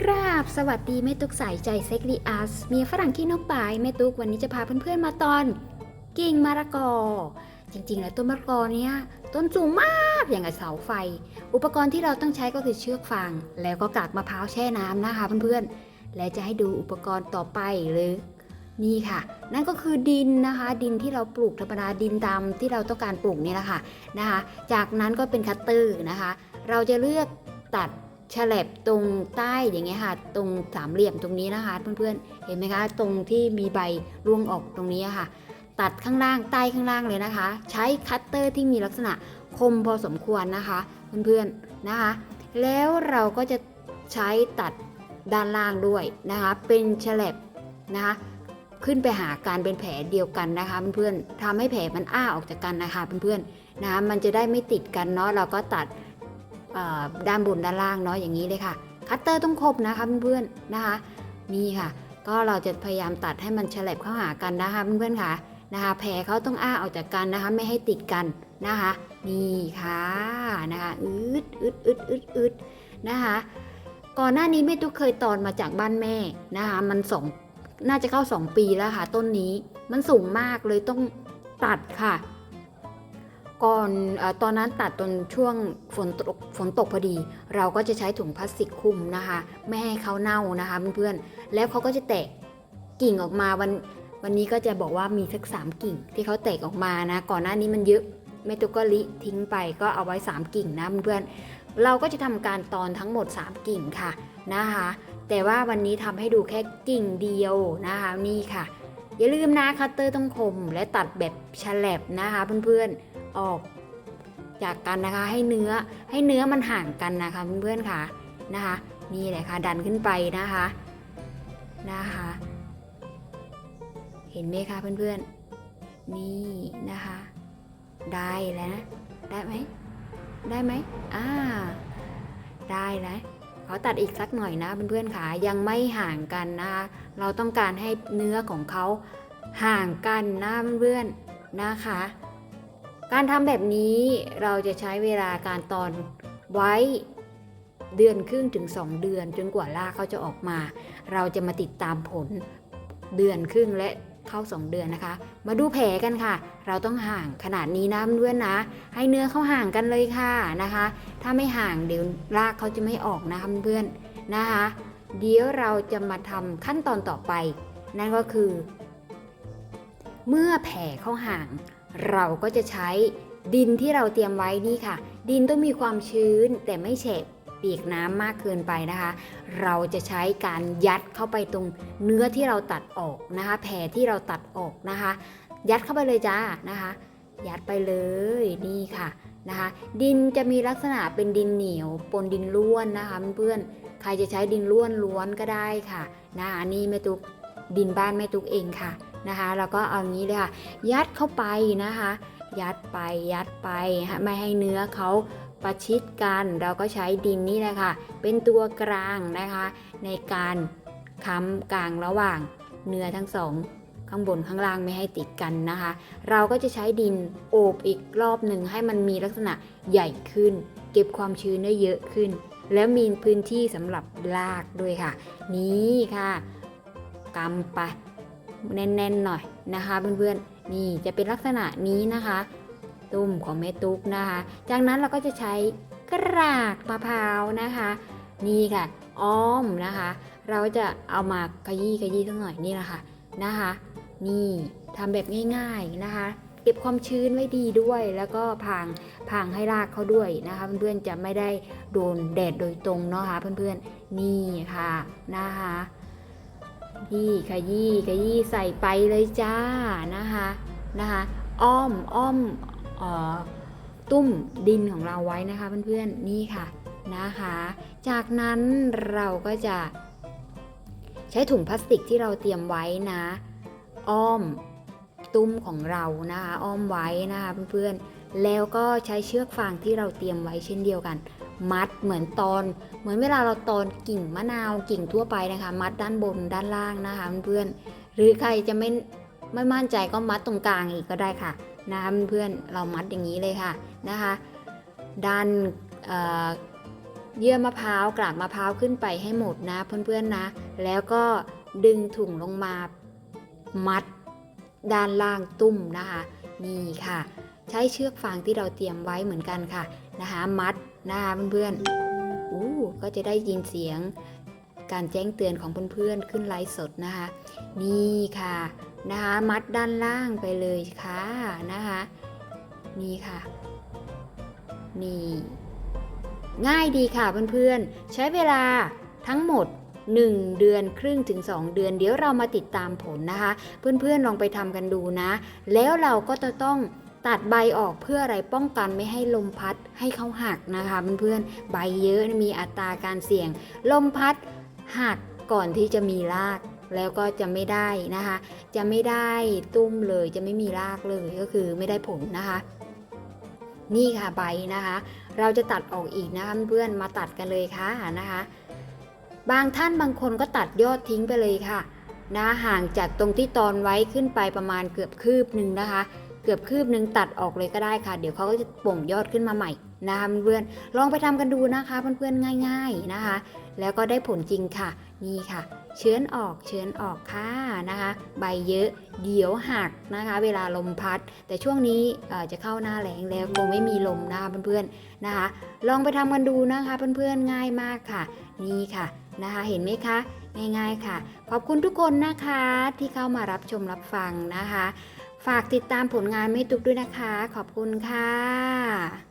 กราบ สวัสดีแม่ตุกสายใจเซ็กลีอัสเมียฝรั่งขี้นกปายแม่ตุกวันนี้จะพาเพื่อนๆมาตอน กิ่งมะละกอ จริงๆ แล้วต้นมะละกอเนี้ยต้นสูงมากอย่างกับเสาไฟ อุปกรณ์ที่เราต้องใช้ก็คือเชือกฟางแล้วก็กากมะพร้าวแช่น้ำนะคะเพื่อนๆ และจะให้ดูอุปกรณ์ต่อไปหรือนี่ค่ะ นั่นก็คือดินนะคะ ดินที่เราปลูกธรรมดาดินตามที่เราต้องการปลูกนี่แหละค่ะนะคะ จากนั้นก็เป็นคัตเตอร์นะคะ เราจะเลือกตัด ฉลับตรงใต้อย่างเงี้ยค่ะ ตรงสามเหลี่ยมตรงนี้นะคะ เพื่อนๆ เห็นไหมคะ ตรงที่มีใบร่วงออกตรงนี้ค่ะ ตัดข้างล่างใต้ข้างล่างเลยนะคะ ใช้คัตเตอร์ที่มีลักษณะคมพอสมควรนะคะ เพื่อนๆนะคะ แล้วเราก็จะใช้ตัดด้านล่างด้วยนะคะ เป็นฉลับนะคะขึ้นไปหาการเป็นแผลเดียวกันนะคะเพื่อนๆทำให้แผลมันอ้าออกจากกันนะคะเพื่อนๆนะคะมันจะได้ไม่ติดกันเนาะเราก็ตัด ด้านบนด้านล่างเนาะอย่างนี้เลยค่ะ คัตเตอร์ต้องครบนะคะเพื่อนๆนะคะ นี่ค่ะ ก็เราจะพยายามตัดให้มันฉลับเข้าหากันนะคะเพื่อนๆค่ะนะคะแผลเขาต้องอ้าออกจากกันนะคะ ไม่ให้ติดกันนะคะ นี่ค่ะนะคะอืดอึดอึดอึดอึดนะคะ ก่อนหน้านี้แม่ตุ๊กเคยตอนมาจากบ้านแม่นะคะ มันสองน่าจะเข้า 2 ปีแล้วค่ะ ต้นนี้มันสูงมากเลยต้องตัดค่ะ ก่อนอตอนนั้นตัดตอนช่วงฝนตกฝนตกพอดี เราก็จะใช้ถุงพลาสติกคุมนะคะ ไม่ให้เขาเน่านะคะเพื่อนๆแล้วเขาก็จะแตกกิ่งออกมาวันวันนี้ก็จะบอกว่ามีสักสามกิ่งที่เขาแตกออกมานะ ก่อนหน้านี้มันเยอะแม่ตุ๊กก็ลิทิ้งไปก็เอาไว้ 3 กิ่งนะเพื่อนๆเราก็จะทำการตอนทั้งหมด 3 กิ่งค่ะนะคะ แต่ว่าวันนี้ทำให้ดูแค่กิ่งเดียวนะคะนี่ค่ะ อย่าลืมนะคัตเตอร์ต้องคมและตัดแบบฉลับนะคะเพื่อนๆ ออกจากกันนะคะให้เนื้อให้เนื้อมันห่างกันนะคะเพื่อนๆค่ะนะคะนี่แหละค่ะดันขึ้นไปนะคะนะคะ เห็นไหมคะเพื่อนๆนี่นะคะ ได้แล้วนะได้ไหมได้ไหมอ่าได้แล้วขอตัดอีกสักหน่อยนะเพื่อนๆค่ะยังไม่ห่างกันนะคะเราต้องการให้เนื้อของเขาห่างกันนะเพื่อนๆนะคะ การทำแบบนี้เราจะใช้เวลาการตอนไว้เดือนครึ่งถึง 2 เดือน จนกว่ารากเขาจะออกมา เราจะมาติดตามผลเดือนครึ่งและเข้า 2 เดือนนะคะ มาดูแผลกันค่ะ เราต้องห่างขนาดนี้นะเพื่อนนะ ให้เนื้อเขาห่างกันเลยค่ะนะคะ ถ้าไม่ห่างเดี๋ยวรากเขาจะไม่ออกนะคะเพื่อนนะคะ เดี๋ยวเราจะมาทำขั้นตอนต่อไป นั่นก็คือ เมื่อแผ่เข้าห่าง เราก็จะใช้ดินที่เราเตรียมไว้นี่ค่ะ ดินต้องมีความชื้นแต่ไม่แฉะเปียกน้ำมากเกินไปนะคะ เราจะใช้การยัดเข้าไปตรงเนื้อที่เราตัดออกนะคะ แผลที่เราตัดออกนะคะ ยัดเข้าไปเลยจ้านะคะ ยัดไปเลยนี่ค่ะนะคะ ดินจะมีลักษณะเป็นดินเหนียวปนดินล้วนนะคะเพื่อนๆใครจะใช้ดินล้วนล้วนก็ได้ค่ะนะคะนี่แม่ตุ๊ก ดินบ้านแม่ตุ๊กเองค่ะนะคะ แล้วก็เอางี้เลยค่ะ ยัดเข้าไปนะคะ ยัดไปยัดไปฮะไม่ให้เนื้อเขาประชิดกันเราก็ใช้ดินนี่แหละค่ะ เป็นตัวกลางนะคะ ในการค้ำกลางระหว่างเนื้อทั้งสองข้างบนข้างล่างไม่ให้ติดกันนะคะ เราก็จะใช้ดินโอบอีกรอบหนึ่งให้มันมีลักษณะใหญ่ขึ้น เก็บความชื้นได้เยอะขึ้น แล้วมีพื้นที่สำหรับรากด้วยค่ะ นี่ค่ะ กำไปแน่นๆหน่อยนะคะเพื่อนๆนี่จะเป็นลักษณะนี้นะคะ ตุ้มของแม่ตุ๊กนะคะ จากนั้นเราก็จะใช้กรากมะพร้าวนะคะ นี่ค่ะ อ้อมนะคะ เราจะเอามาขยี้ขยี้สักหน่อยนี่แหละค่ะนะคะ นี่ทำแบบง่าย ๆนะคะ เก็บความชื้นไว้ดีด้วย แล้วก็พางพางให้รากเขาด้วยนะคะ เพื่อนๆจะไม่ได้โดนแดดโดยตรงเนาะคะเพื่อนๆนี่ค่ะนะคะ นี่ขยี้ขยี้ใส่ไปเลยจ้านะคะนะคะอ้อมอ้อมออตุ้มดินของเราไว้นะคะเพื่อนๆนี่ค่ะนะคะ จากนั้นเราก็จะ ใช้ถุงพลาสติกที่เราเตรียมไว้นะ อ้อมตุ้มของเรานะคะอ้อมไว้นะคะเพื่อนๆแล้วก็ใช้เชือกฟางที่เราเตรียมไว้เช่นเดียวกัน มัดเหมือนตอน เหมือนเวลาเราตอนกิ่งมะนาวกิ่งทั่วไปนะคะ มัดด้านบนด้านล่างนะคะเพื่อนหรือใครจะไม่ไม่มั่นใจก็มัดตรงกลางอีกก็ได้ค่ะนะคะเพื่อนเรามัดอย่างนี้เลยค่ะนะคะด้านเเยื่อมะพร้าวกากมะพร้าวขึ้นไปให้หมดนะเพื่อนๆนะ แล้วก็ดึงถุงลงมามัดด้านล่างตุ้มนะคะ นี่ค่ะ ใช้เชือกฟางที่เราเตรียมไว้เหมือนกันค่ะนะคะ มัด นะคะเพื่อนๆอู้ก็จะได้ยินเสียงการแจ้งเตือนของเพื่อนๆขึ้นไลฟ์สดนะคะ นี่ค่ะนะคะมัดด้านล่างไปเลยค่ะนะคะ นี่ค่ะ นี่ ง่ายดีค่ะเพื่อนๆ ใช้เวลาทั้งหมด 1 เดือนครึ่งถึง 2 เดือน เดี๋ยวเรามาติดตามผลนะคะ เพื่อนๆลองไปทำกันดูนะ แล้วเราก็จะต้อง ตัดใบออกเพื่ออะไรป้องกันไม่ให้ลมพัดให้เขาหักนะคะเพื่อนๆใบเยอะมีอัตราการเสี่ยง ลมพัดหักก่อนที่จะมีรากแล้วก็จะไม่ได้นะคะ จะไม่ได้ตุ้มเลยจะไม่มีรากเลยก็คือไม่ได้ผลนะคะ นี่ค่ะใบนะคะ เราจะตัดออกอีกนะคะเพื่อนมาตัดกันเลยค่ะนะคะ บางท่านบางคนก็ตัดยอดทิ้งไปเลยค่ะนะห่างจากตรงที่ตอนไว้ขึ้นไปประมาณเกือบคืบหนึ่งนะคะ เกือบคืบหนึ่งตัดออกเลยก็ได้ค่ะ เดี๋ยวเขาก็จะป่งยอดขึ้นมาใหม่นะคะเพื่อนลองไปทำกันดูนะคะเพื่อนๆง่าย ๆนะคะ แล้วก็ได้ผลจริงค่ะ นี่ค่ะ เชื้อนออกเชื้อนออกค่ะนะคะ ใบเยอะเดี๋ยวหักนะคะ เวลาลมพัด แต่ช่วงนี้จะเข้าหน้าแล้งแล้วคงไม่มีลมนะคะเพื่อนๆนะคะ ลองไปทำกันดูนะคะเพื่อนๆง่ายมากค่ะ นี่ค่ะนะคะ เห็นไหมคะง่ายๆค่ะ ขอบคุณทุกคนนะคะที่เข้ามารับชมรับฟังนะคะ ฝากติดตามผลงานไม่ตุกด้วยนะคะ ขอบคุณค่ะ